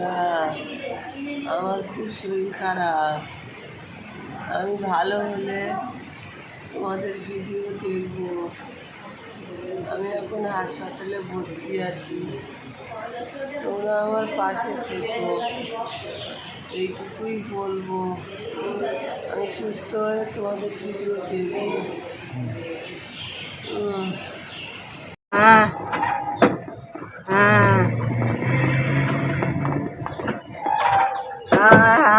না আমার খুব শরীর খারাপ। আমি ভালো হলে তোমাদের ভিডিও দেখব। আমি এখন হাসপাতালে ভর্তি আছি। তোমরা আমার পাশে থেকো। এইটুকুই বলব। আমি সুস্থ হয়ে তোমাদের ভিডিও দেখব। হুম হ্যাঁ 啊